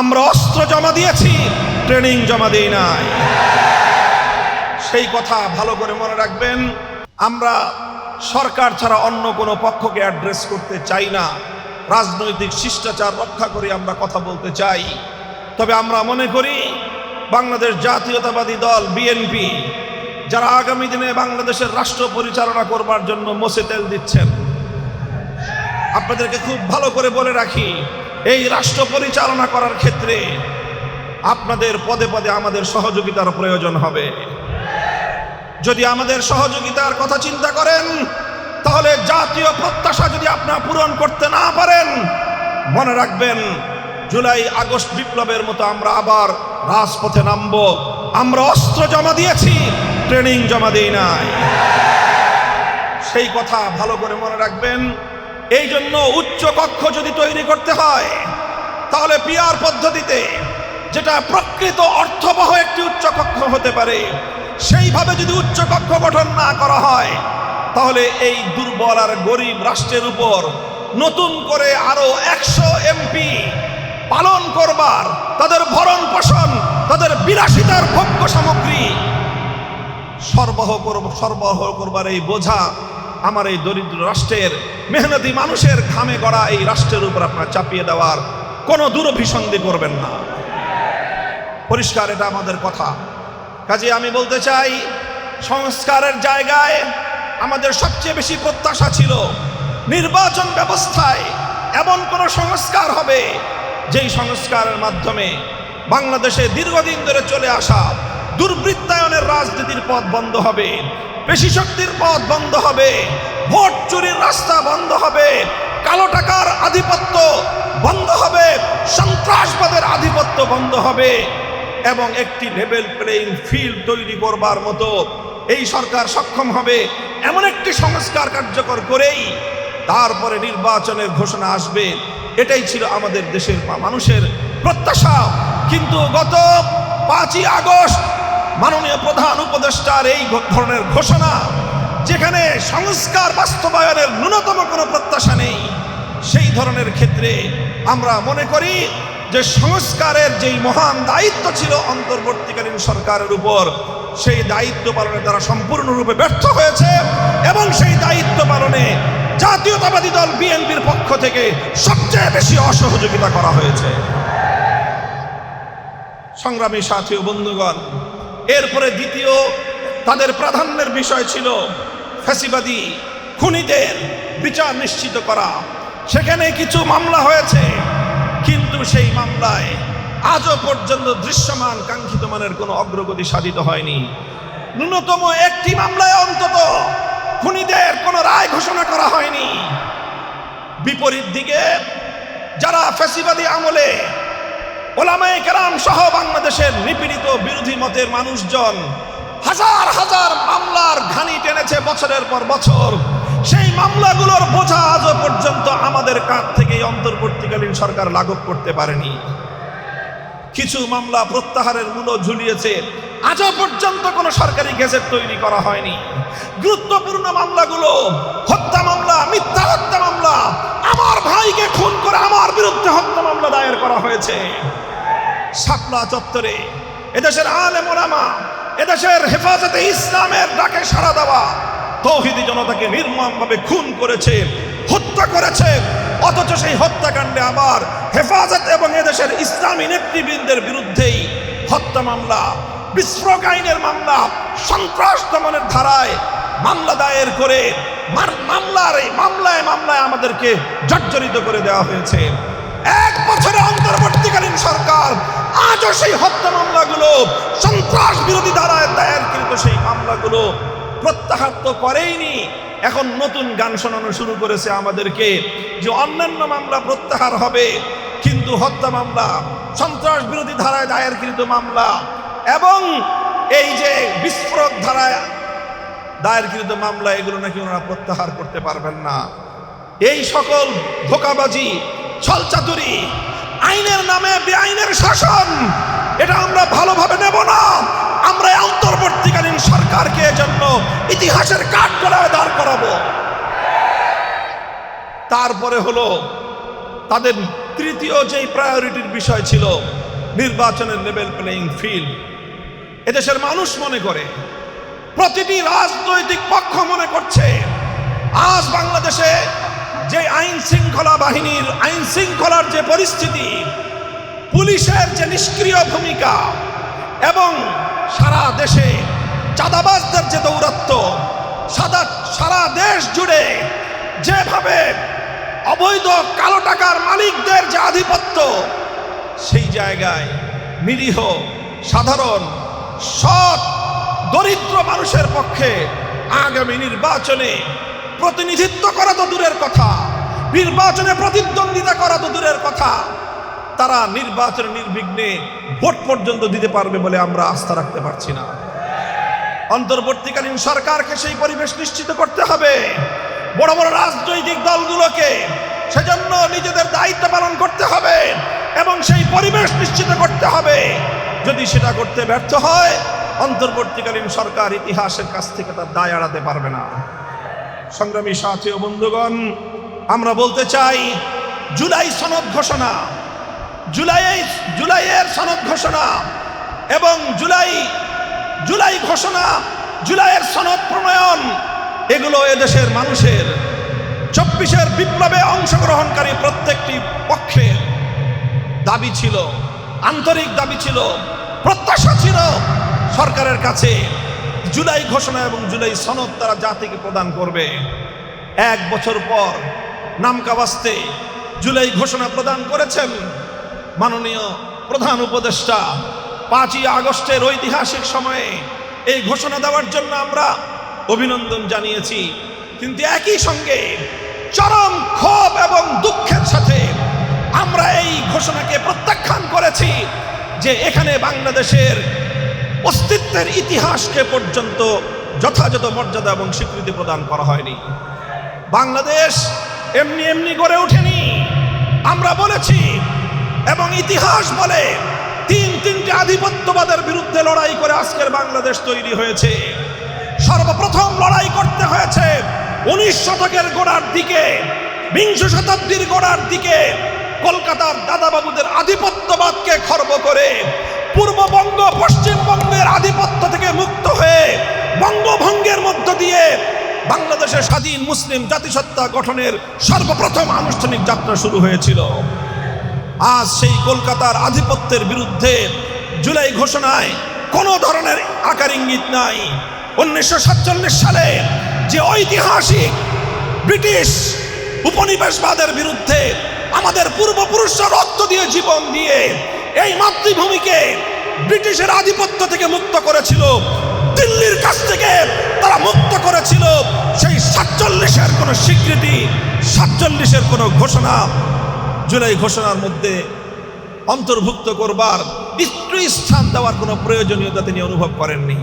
আমরা অস্ত্র জমা দিয়েছি, ট্রেনিং জমা দিই নাই। সেই কথা ভালো করে মনে রাখবেন, আমরা সরকার ছাড়া অন্য কোনো পক্ষকে অ্যাড্রেস করতে চাই না। রাজনৈতিক শিষ্টাচার রক্ষা করে আমরা কথা বলতে চাই। তবে আমরা মনে করি, বাংলাদেশ জাতীয়তাবাদী দল, বিএনপি, যারা আগামী দিনে বাংলাদেশের রাষ্ট্র পরিচালনা করবার জন্য মোসে তেল দিচ্ছেন। আপনাদেরকে খুব ভালো করে বলে রাখি এই রাষ্ট্র পরিচালনা করার ক্ষেত্রে আপনাদের পদে পদে আমাদের সহযোগিতার প্রয়োজন হবে। যদি আমাদের সহযোগিতার কথা চিন্তা করেন, তাহলে জাতীয় প্রত্যাশা যদি আপনারা পূরণ করতে না পারেন, মনে রাখবেন, জুলাই, আগস্ট বিপ্লবের মতো আমরা আবার রাজপথে নামব। আমরা অস্ত্র জমা দিয়েছি, ট্রেনিং জমা দিই নাই। সেই কথা ভালো করে মনে রাখবেন এই জন্য উচ্চ কক্ষ যদি তৈরি করতে হয়, তাহলে পিয়ার পদ্ধতিতে যেটা প্রকৃত অর্থবহ একটি উচ্চ কক্ষ হতে পারে, সেইভাবে যদি উচ্চ কক্ষ গঠন না করা হয়, তাহলে এই দুর্বল আর গরিব রাষ্ট্রের উপর নতুন করে আরও একশো এমপি পালন করবার, তাদের ভরণ পোষণ, তাদের বিলাসিতার ভোগ্য সামগ্রী সরবরাহ করব সরবরাহ করবার এই বোঝা আমার এই দরিদ্র রাষ্ট্রের মেহনতি মানুষের ঘামে গড়া এই রাষ্ট্রের উপর আপনার চাপিয়ে দেওয়ার কোনো দুরভিসন্ধি করবেন না। পরিষ্কার এটা আমাদের কথা। কাজে আমি বলতে চাই, সংস্কারের জায়গায় আমাদের সবচেয়ে বেশি প্রত্যাশা ছিল নির্বাচন ব্যবস্থায় এমন কোনো সংস্কার হবে যেই সংস্কারের মাধ্যমে বাংলাদেশে দীর্ঘদিন ধরে চলে আসা দুর্বৃত্তায়নের রাজনীতির পথ বন্ধ হবে পেশি শক্তির পথ বন্ধ হবে, ভোট চুরির রাস্তা বন্ধ হবে, কালো টাকার আধিপত্য বন্ধ হবে, সন্ত্রাসবাদের আধিপত্য বন্ধ হবে এবং একটি লেভেল প্লেইং ফিল্ড তৈরি করবার মতো এই সরকার সক্ষম হবে এমন একটি সংস্কার কার্যকর করেই তারপরে নির্বাচনের ঘোষণা আসবে। এটাই ছিল আমাদের দেশের মানুষের প্রত্যাশা। কিন্তু গত পাঁচই আগস্ট মাননীয় প্রধান উপদেষ্টার এই ধরনের ঘোষণা, যেখানে সংস্কার বাস্তবায়নের ন্যূনতম কোনো প্রত্যাশা নেই, সেই ধরনের ক্ষেত্রে আমরা মনে করি যে সংস্কারের যেই মহান দায়িত্ব ছিল অন্তর্বর্তীকালীন সরকারের উপর, সেই দায়িত্ব পালনে তারা সম্পূর্ণরূপে ব্যর্থ হয়েছে এবং সেই দায়িত্ব পালনে জাতীয়তাবাদী দল বিএনপির পক্ষ থেকে সবচেয়ে বেশি অসহযোগিতা করা হয়েছে। সংগ্রামী সাথী ও বন্ধুগণ এরপরে দ্বিতীয় তাদের প্রাধান্যের বিষয় ছিল ফ্যাসিবাদী খুনিদের বিচার নিশ্চিত করা। সেখানে কিছু মামলা হয়েছে, কিন্তু সেই মামলায় আজও পর্যন্ত দৃশ্যমান কাঙ্ক্ষিত মানের কোনো অগ্রগতি সাধিত হয়নি। ন্যূনতম একটি মামলায় অন্তত খুনিদের কোনো রায় ঘোষণা করা হয়নি। বিপরীত দিকে যারা ফ্যাসিবাদী আমলে ওলামায়ে কেরাম সহ বাংলাদেশের নিপীড়িত বিরোধী মতের মানুষজন হাজার হাজার মামলার ঘানি টেনেছে বছরের পর বছর। সেই মামলাগুলোর বোঝা আজও পর্যন্ত আমাদের কাছ থেকে অন্তর্বর্তীকালীন সরকার লাঘব করতে পারেনি। কিছু মামলা প্রত্যাহারের মূল্য ঝুলিয়েছে। আজও পর্যন্ত কোনো সরকারি গেজেট তৈরি করা হয়নি। গুরুত্বপূর্ণ মামলাগুলো হত্যা মামলা মিথ্যা হত্যা মামলা আমার ভাইকে খুন করে আমার বিরুদ্ধে হত্যা মামলা দায়ের করা হয়েছে। শাপলা চত্বরে এদেশের আলেম ওলামা, এদেশের হেফাজতে ইসলামের ডাকে সাড়া দেওয়া তৌহিদি জনতাকে নির্মমভাবে খুন করেছে, হত্যা করেছে। অথচ সেই হত্যাকাণ্ডে আবার হেফাজত এবং এদেশের ইসলামী নেতৃবৃন্দের বিরুদ্ধেই হত্যা মামলা, বিস্ফোরক আইনের মামলা, সন্ত্রাস দমনের ধারায় মামলা দায়ের করে মামলার এই মামলায় মামলায় আমাদেরকে জর্জরিত করে দেওয়া হয়েছে। এক বছরে অন্তর্বর্তীকালীন সরকার আজও সেই হত্যা মামলাগুলো, সন্ত্রাস বিরোধী ধারায় দায়েরকৃত সেই মামলাগুলো প্রত্যাহার তো করেইনি। এখন নতুন গান শোনানো শুরু করেছে আমাদেরকে যে অন্যান্য মামলা প্রত্যাহার হবে, কিন্তু হত্যা মামলা, সন্ত্রাস বিরোধী ধারায় দায়েরকৃত মামলা এবং এই যে বিস্ফোরক ধারায় দায়েরকৃত মামলা, এগুলো নাকি ওনারা প্রত্যাহার করতে পারবেন না। এই সকল ধোকাবাজি, ছলচাতুরি, আইনের নামে বেআইনের শাসন, এটা আমরা ভালোভাবে নেব না। আমরা অন্তর্বর্তীকালীন সরকারকে এজন্য ইতিহাসের কাঠ গড়ায় দাঁড় করাবো। তারপরে হলো তাদের তৃতীয় যেই প্রায়োরিটির বিষয় ছিল, নির্বাচনের লেভেল প্লেইং ফিল্ড এদেশের মানুষ মনে করে প্রতিটি রাজনৈতিক পক্ষ মনে করছে, আজ বাংলাদেশে যে আইন শৃঙ্খলা বাহিনীর আইন শৃঙ্খলার যে পরিস্থিতি, পুলিশের যে নিষ্ক্রিয় ভূমিকা এবং সারা দেশে চাঁদাবাজদের যে দৌরত্ব সাদা সারা দেশ জুড়ে যেভাবে অবৈধ কালো টাকার মালিকদের যে আধিপত্য, সেই জায়গায় নিরীহ, সাধারণ, সৎ দরিদ্র মানুষের পক্ষে আগামী নির্বাচনে প্রতিনিধিত্ব করা তো দূরের কথা, নির্বাচনে প্রতিদ্বন্দ্বিতা করা তো দূরের কথা। তারা নির্বাচনে নির্বিঘ্নে ভোট পর্যন্ত দিতে পারবে বলে আমরা আস্থা রাখতে পারছি না। অন্তর্বর্তীকালীন সরকারকে সেই পরিবেশ নিশ্চিত করতে হবে। বড় বড় রাজনৈতিক দলগুলোকে সেজন্য নিজেদের দায়িত্ব পালন করতে হবে এবং সেই পরিবেশ নিশ্চিত করতে হবে। যদি সেটা করতে ব্যর্থ হয় অন্তর্বর্তীকালীন সরকার ইতিহাসের কাছ থেকে তার দায় এড়াতে পারবে না। সংগ্রামী সাথী ও বন্ধুগণ, আমরা বলতে চাই, জুলাই সনদ ঘোষণা, জুলাই জুলাইয়ের সনদ ঘোষণা এবং জুলাই জুলাই ঘোষণা, জুলাইয়ের সনদ প্রণয়ন, এগুলো এদেশের মানুষের চব্বিশের বিপ্লবে অংশগ্রহণকারী প্রত্যেকটি পক্ষের দাবি ছিল, আন্তরিক দাবি ছিল, প্রত্যাশা ছিল। সরকারের কাছে জুলাই ঘোষণা এবং জুলাই সনদ তারা জাতিকে প্রদান করবে। এক বছর পর নামকাবাস্তে জুলাই ঘোষণা প্রদান করেছেন মাননীয় প্রধান উপদেষ্টা। পাঁচই আগস্টের ঐতিহাসিক সময়ে এই ঘোষণা দেওয়ার জন্য আমরা অভিনন্দন জানিয়েছি। কিন্তু একই সঙ্গে চরম ক্ষোভ এবং দুঃখের সাথে আমরা এই ঘোষণাকে প্রত্যাখ্যান করেছি যে এখানে বাংলাদেশের অস্তিত্বের ইতিহাসকে পর্যন্ত যথাযথ মর্যাদা এবং স্বীকৃতি প্রদান করা হয়নি। বাংলাদেশ এমনি এমনি গড়ে ওঠেনি। আমরা বলেছি এবং ইতিহাস বলে তিন তিনটি আধিপত্যবাদের বিরুদ্ধে লড়াই করে আজকের বাংলাদেশ তৈরি হয়েছে। সর্বপ্রথম লড়াই করতে হয়েছে উনিশ শতকের গোড়ার দিকে, বিংশ শতাব্দীর গোড়ার দিকে কলকাতার দাদাবাবুদের আধিপত্যবাদকে খর্ব করে পূর্ববঙ্গ, পশ্চিমবঙ্গের আধিপত্য থেকে মুক্ত হয়ে বঙ্গভঙ্গের মধ্য দিয়ে বাংলাদেশের স্বাধীন মুসলিম জাতিসত্তা গঠনের সর্বপ্রথম আনুষ্ঠানিক যাত্রা শুরু হয়েছিল। আজ সেই কলকাতার আধিপত্যের বিরুদ্ধে জুলাই ঘোষণায় কোনো ধরনের আকার ইঙ্গিত নাই। উনিশশো সাতচল্লিশ সালে যে ঐতিহাসিক ব্রিটিশ উপনিবেশবাদের বিরুদ্ধে আমাদের পূর্বপুরুষরা রক্ত দিয়ে জীবন দিয়ে এই মাতৃভূমিকে ব্রিটিশের আধিপত্য থেকে মুক্ত করেছিল। দিল্লির কাছ থেকে তারা মুক্ত করেছিল। সেই সাতচল্লিশের কোনো স্বীকৃতি, সাতচল্লিশের কোনো ঘোষণা, জুলাই ঘোষণার মধ্যে অন্তর্ভুক্ত করবার স্থান দেওয়ার কোনো প্রয়োজনীয়তা তিনি অনুভব করেননি।